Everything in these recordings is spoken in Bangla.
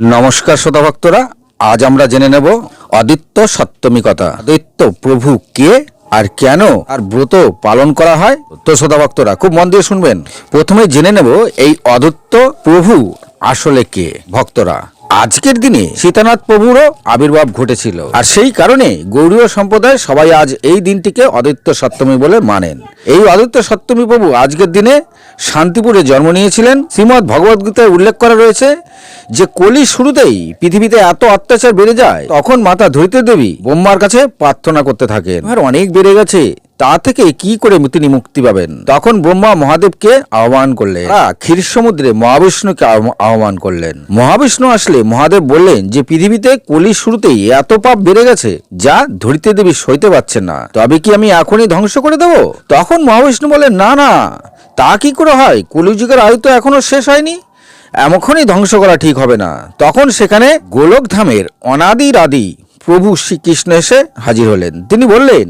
নমস্কার শ্রোতা ভক্তরা আজ আমরা জেনে নেব অদিত্য কথা অদিত্য প্রভু কে আর কেন আর ব্রত পালন করা হয়? তো শ্রোতা ভক্তরা খুব মন দিয়ে শুনবেন। প্রথমে জেনে নেব এই অদিত্য প্রভু আসলে কে, ভক্তরা। আজকের দিনে সীতানাথ প্রভুরও আবির্ভাব ঘটেছিল। আর সেই কারণে গৌরীয় সম্প্রদায় সবাই আজ এই দিনটিকে অদিত্য সপ্তমী বলে মানেন। এই অদিত্য সপ্তমী প্রভু আজকের দিনে শান্তিপুরে জন্ম নিয়েছিলেন। শ্রীমৎ ভগবদ্গীতায় উল্লেখ করা রয়েছে যে, কলি শুরুতেই পৃথিবীতে এত অত্যাচার বেড়ে যায়, তখন মাতা ধরিত্রী দেবী ব্রহ্মার কাছে প্রার্থনা করতে থাকেন। আর অনেক বেড়ে গেছে। তা থেকে কি করে তিনি মুক্তি পাবেন? তখন ব্রহ্মা মহাদেবকে আহ্বান করলেন। ক্ষীর সমুদ্রে মহাবিষ্ণুকে আহ্বান করলেন। মহাবিষ্ণু আসলে মহাদেব বললেন যে, পৃথিবীতে কলির শুরুতেই এত পাপ বেড়ে গেছে যা ধরিত্রী দেবী সইতে পারছেন না। তবে কি আমি এখনই ধ্বংস করে দেব? তখন মহাবিষ্ণু বলেন না না, তা কি করে হয়? কলিযুগের আয়ু তো এখনও শেষ হয়নি। এমনই ধ্বংস করা ঠিক হবে না। তখন সেখানে গোলকধামের অনাদির আদি প্রভু শ্রীকৃষ্ণ এসে হাজির হলেন। তিনি বললেন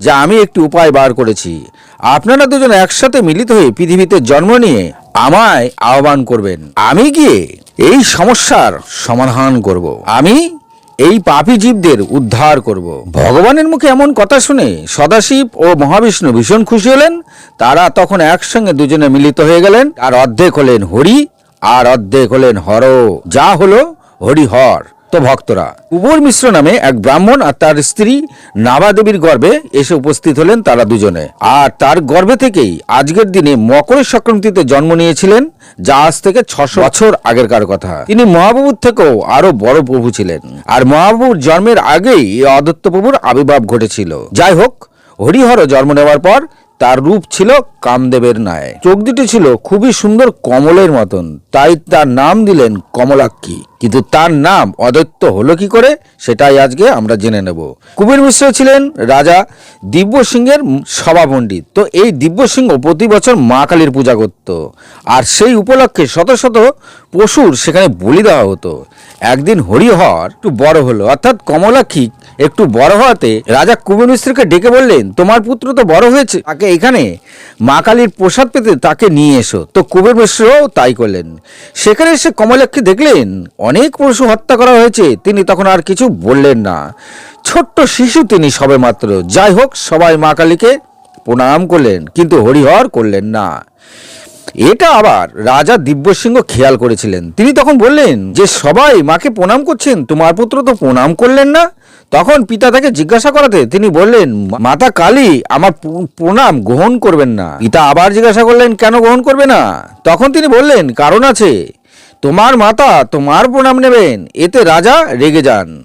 যে আমি একটি উপায় বার করেছি। আপনারা দুজন একসাথে মিলিত হয়ে পৃথিবীতে জন্ম নিয়ে আমায় আহ্বান করবেন। আমি গিয়ে এই সমস্যার সমাধান করব। আমি এই পাপী জীবদের উদ্ধার করব। ভগবানের মুখে এমন কথা শুনে সদাশিব ও মহাবিষ্ণু ভীষণ খুশি হলেন। তারা তখন একসঙ্গে দুজনে মিলিত হয়ে গেলেন আর অর্ধেক হলেন হরি আর অর্ধেক হলেন হর। যা হলো হরিহর। তো ভক্তরা। উপর মিশ্র নামে এক ব্রাহ্মণ আর তার স্ত্রী নাবা দেবীর গর্ভে এসে উপস্থিত হলেন তারা দুজনে। আর তার গর্ভে থেকেই আজকের দিনে মকর সংক্রান্তিতে জন্ম নিয়েছিলেন, যা আজ থেকে ছশো বছর আগেরকার কথা। তিনি মহাপ্রভুর থেকেও আরও বড় প্রভু ছিলেন। আর মহাপ্রভুর জন্মের আগেই অদত্ত প্রভুর আবির্ভাব ঘটেছিল। যাই হোক, হরিহর জন্ম নেওয়ার পর তার রূপ ছিল কামদেবের ন্যায়। চোখ দুটি ছিল খুবই সুন্দর কমলের মতন। তাই তার নাম দিলেন কমলাক্ষী। কিন্তু তার নাম অদত্ত হলো কি করে, সেটাই আজকে আমরা জেনে নেব। কুবের মিশ্র ছিলেন রাজা দিব্য সিংহের সভাপণ্ডিত। তো এই দিব্য সিংহ প্রতি বছর মা কালীর পূজা করত। আর সেই উপলক্ষে শত শত পশুর সেখানে বলি দেওয়া হতো। একদিন হরিহর একটু বড় হলো। অর্থাৎ কমলাক্ষী একটু বড় হওয়াতে রাজা মিশ্রকে ডেকে বললেন, তোমার পুত্র তো বড় হয়েছে। তাকে এখানে মা কালীর প্রসাদ পেতে তাকে নিয়ে এসো। তো কুবের মিশ্রও তাই করলেন। সেখানে এসে কমলাক্ষী দেখলেন, অনেক পশু হত্যা করা হয়েছে। তিনি তখন আর কিছু বললেন না। ছোট্ট শিশু তিনি সবে মাত্র যাই হোক, সবাই মা কালীকে প্রণাম করলেন, কিন্তু হরিহর করলেন না। এটা আবার রাজা দিব্যসিংহ খেয়াল করেছিলেন। তিনি তখন বললেন, যে সবাই মাকে প্রণাম করছেন, তোমার পুত্র তো প্রণাম করলেন না? তখন পিতা তাকে জিজ্ঞাসা করাতে তিনি বললেন, মাতা কালী, আমার প্রণাম গ্রহণ করবেন না। পিতা আবার জিজ্ঞাসা করলেন, কেন গ্রহণ করবে না? তখন তিনি বললেন, কারণ আছে, তোমার মাতা তোমার প্রণাম নেবেন, এতে রাজা রেগে যান।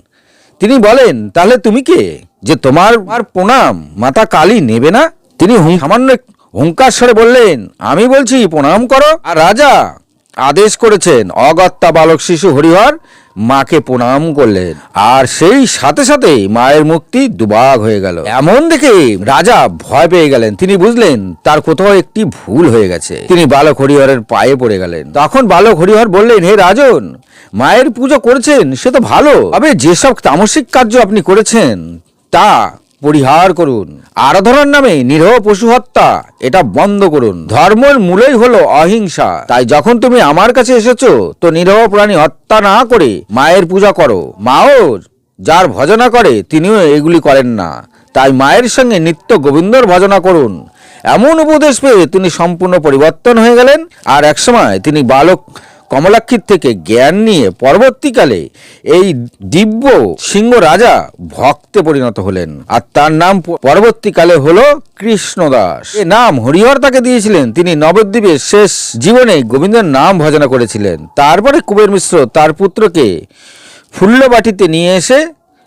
তিনি বলেন, তাহলে তুমি কে? যে তোমার আর প্রণাম মাতা কালী নেবে না? তিনি সামান্য হুঙ্কার বললেন, আমি বলছি, প্রণাম করো। আর রাজা আদেশ করেছেন অগত্যা বালক শিশু হরিহর মাকে প্রণাম করলেন। আর সেই সাথে সাথে মায়ের মুক্তি দুবাগ হয়ে গেল। এমন দেখে রাজা ভয় পেয়ে গেলেন। তিনি বুঝলেন, তার কোথাও একটি ভুল হয়ে গেছে। তিনি বালক হরিহরের পায়ে পড়ে গেলেন। তখন বালক হরিহর বললেন, হে রাজন, মায়ের পুজো করেছেন, সে তো ভালো। তবে যেসব তামসিক কার্য আপনি করেছেন, তা পরিহার করুন। আরাধনার নামে নিরহ পশু হত্যা, এটা বন্ধ করুন। ধর্মের মূলেই হলো অহিংসা। তাই যখন তুমি আমার কাছে এসেছ, তো নিরহ প্রাণী হত্যা না করে মায়ের পূজা করো। মাও যার ভজনা করে, তিনিও এগুলি করেন না। তাই মায়ের সঙ্গে নিত্য গোবিন্দর ভজনা করুন। এমন উপদেশ পেয়ে তিনি সম্পূর্ণ পরিবর্তন হয়ে গেলেন। আর একসময় তিনি বালক কমলাক্ষীর থেকে জ্ঞান নিয়ে পরবর্তীকালে এই দিব্য সিংহ রাজা ভক্তে পরিণত হলেন। আর তার নাম পরবর্তীকালে হলো কৃষ্ণদাস। এ নাম হরিহর তাকে দিয়েছিলেন। তিনি নবদ্বীপের শেষ জীবনে গোবিন্দের নাম ভজনা করেছিলেন। তারপরে কুবের মিশ্র তার পুত্রকে ফুল্লবাটিতে নিয়ে এসে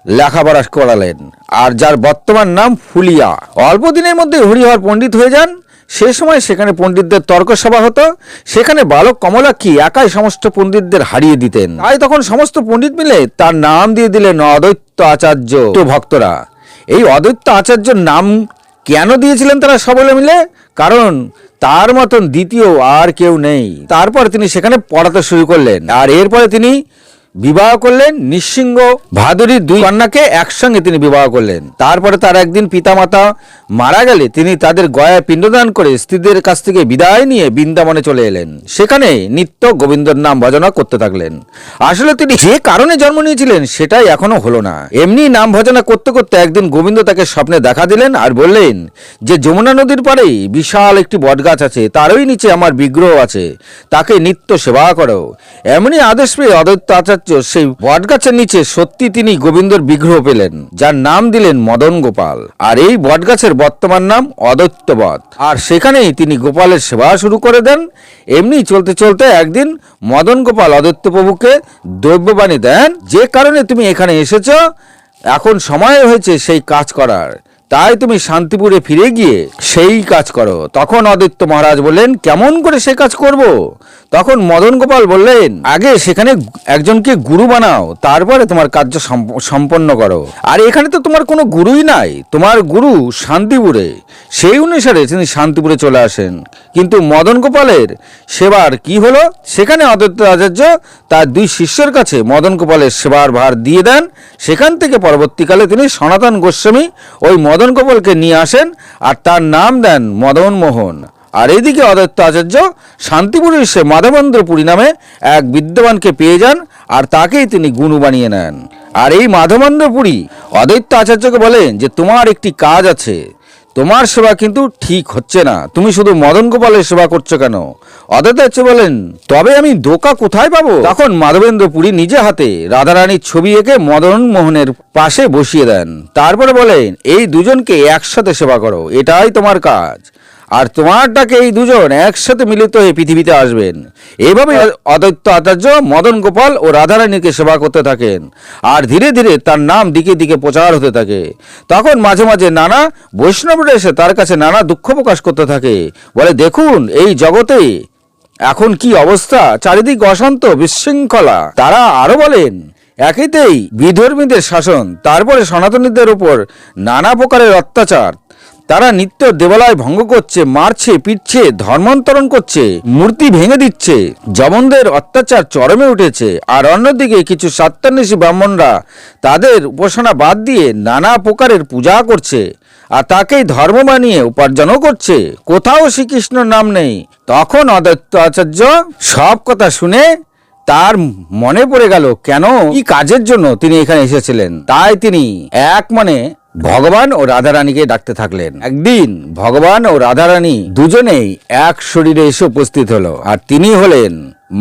লেখাপড়া করালেন। আর যার বর্তমান নাম ফুলিয়া। অল্প দিনের মধ্যে হরিহর পণ্ডিত হয়ে যান। সে সময় সেখানে পণ্ডিতদের তর্ক সভা হতো। সেখানে বালক কমলা কমলাক্ষী একাই সমস্ত পণ্ডিতদের হারিয়ে দিতেন? তাই তখন সমস্ত পণ্ডিত মিলে তার নাম দিয়ে দিলেন অদ্বৈত আচার্য। তো ভক্তরা, এই অদ্বৈত আচার্যর নাম কেন দিয়েছিলেন তারা সকলে মিলে? কারণ তার মতন দ্বিতীয় আর কেউ নেই। তারপর তিনি সেখানে পড়াতে শুরু করলেন। আর এরপরে তিনি বিবাহ করলেন নিঃসিংহ ভাদুরীর দুই কন্যাকে একসঙ্গে তিনি বিবাহ করলেন। তারপরে তার একদিন পিতামাতা মারা গেলে তিনি তাদের গয়ায় পিণ্ডদান করে স্ত্রীদের কাছ থেকে বিদায় নিয়ে বৃন্দাবনে চলে এলেন। সেখানে নিত্য গোবিন্দর নাম ভজনা করতে থাকলেন। আসলে তিনি যে কারণে জন্ম নিয়েছিলেন সেটাই এখনও হলো না। এমনি নাম ভজনা করতে করতে একদিন গোবিন্দ তাকে স্বপ্নে দেখা দিলেন আর বললেন যে, যমুনা নদীর পাড়েই বিশাল একটি বটগাছ আছে, তারই নিচে আমার বিগ্রহ আছে, তাকে নিত্য সেবা করো। এমনই আদেশ পেয়ে অদৈত্য আচার্য সেই বটগাছের নিচে সত্যি তিনি গোবিন্দর বিগ্রহ পেলেন, যার নাম দিলেন মদন গোপাল। আর এই বটগাছের বর্তমান নাম অদৈত্য বট। আর সেখানেই তিনি গোপালের সেবা শুরু করে দেন। এমনি চলতে চলতে একদিন মদন গোপাল অদৈত্য প্রভুকে দ্রব্যবাণী দেন, যে কারণে তুমি এখানে এসেছ, এখন সময় হয়েছে সেই কাজ করার। তাই তুমি শান্তিপুরে ফিরে গিয়ে সেই কাজ করো। তখন অদিত্য মহারাজ বললেন, কেমন করে সে কাজ করব? তখন মদন গোপাল বললেন, আগে সেখানে একজনকে গুরু বানাও, তারপরে তোমার কার্য সম্প- সম্পন্ন করো। আর এখানে তো তোমার কোনো গুরুই নাই, তোমার গুরু শান্তিপুরে। সেই অনুসারে তিনি শান্তিপুরে চলে আসেন। কিন্তু মদন গোপালের সেবার কি হলো? সেখানে অদ্বৈত আচার্য তার দুই শিষ্যের কাছে মদন গোপালের সেবার ভার দিয়ে দেন। সেখান থেকে পরবর্তীকালে তিনি সনাতন গোস্বামী ওই মদন গোপালকে নিয়ে আসেন আর তার নাম দেন মদন মোহন আর এইদিকে অদত্ত আচার্য শান্তিপুরে এসে মাধবেন্দ্রপুরী নামে এক বিদ্যমানকে পেয়ে যান আর তাকেই তিনি গুরু বানিয়ে নেন। আর এই মাধবেন্দ্রপুরী অদৈত্য আচার্যকে বলেন যে, তোমার একটি কাজ আছে। তোমার সেবা কিন্তু ঠিক হচ্ছে না। তুমি শুধু মদন গোপালের সেবা করছ কেন? হচ্ছে বলেন, তবে আমি দোকা কোথায় পাবো? তখন মাধবেন্দ্র পুরী নিজে হাতে রাধারানীর ছবি এঁকে মদন মোহনের পাশে বসিয়ে দেন। তারপরে বলেন, এই দুজনকে একসাথে সেবা করো। এটাই তোমার কাজ। আর তোমার ডাকে এই দুজন একসাথে মিলিত হয়ে পৃথিবীতে আসবেন। এইভাবে অদৈত্য আচার্য মদন গোপাল ও রাধারানীকে সেবা করতে থাকেন। আর ধীরে ধীরে তার নাম দিকে দিকে প্রচার হতে থাকে। তখন মাঝে মাঝে নানা বৈষ্ণবরা এসে তার কাছে নানা দুঃখ প্রকাশ করতে থাকে। বলে দেখুন এই জগতে এখন কি অবস্থা? চারিদিক অশান্ত বিশৃঙ্খলা। তারা আরও বলেন একেতেই বিধর্মীদের শাসন তারপরে সনাতনীদের উপর নানা প্রকারের অত্যাচার তারা নিত্য দেবালয় ভঙ্গ করছে, মারছে, পিটছে, ধর্মান্তরণ করছে, মূর্তি ভেঙে দিচ্ছে। জমনদের অত্যাচার চরমে উঠেছে। আর অন্যদিকে কিছু সাত্তান্বেষী ব্রাহ্মণরা তাদের উপাসনা বাদ দিয়ে নানা প্রকারের পূজা করছে আর তাকেই ধর্ম বানিয়ে উপার্জনও করছে। কোথাও শ্রীকৃষ্ণর নাম নেই। তখন অদত্ত আচার্য সব কথা শুনে তার মনে পড়ে গেল, কেন? কি কাজের জন্য তিনি এখানে এসেছিলেন? তাই তিনি এক মনে ভগবান ও রাধারানীকে ডাকতে থাকলেন। একদিন ভগবান ও রাধারানী দুজনেই এক শরীরে এসে উপস্থিত হলো আর তিনি হলেন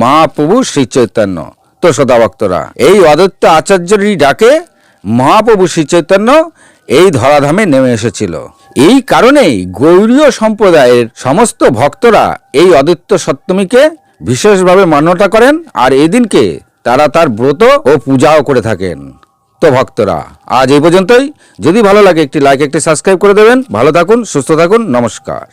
মা প্রভু শ্রী চৈতন্য, তো ভক্তরা এই অদত্ত আচার্যরই ডাকে মহাপ্রভু শ্রী চৈতন্য এই ধরাধামে নেমে এসেছিল। এই কারণেই গৌরীয় সম্প্রদায়ের সমস্ত ভক্তরা এই অদিত্য সপ্তমীকে বিশেষভাবে মান্যতা করেন আর এই দিনকে তারা তার ব্রত ও পূজাও করে থাকেন। তো ভক্তরা আজ এই পর্যন্তই। যদি ভালো লাগে একটি লাইক একটি সাবস্ক্রাইব করে দেবেন। ভালো থাকুন, সুস্থ থাকুন, নমস্কার।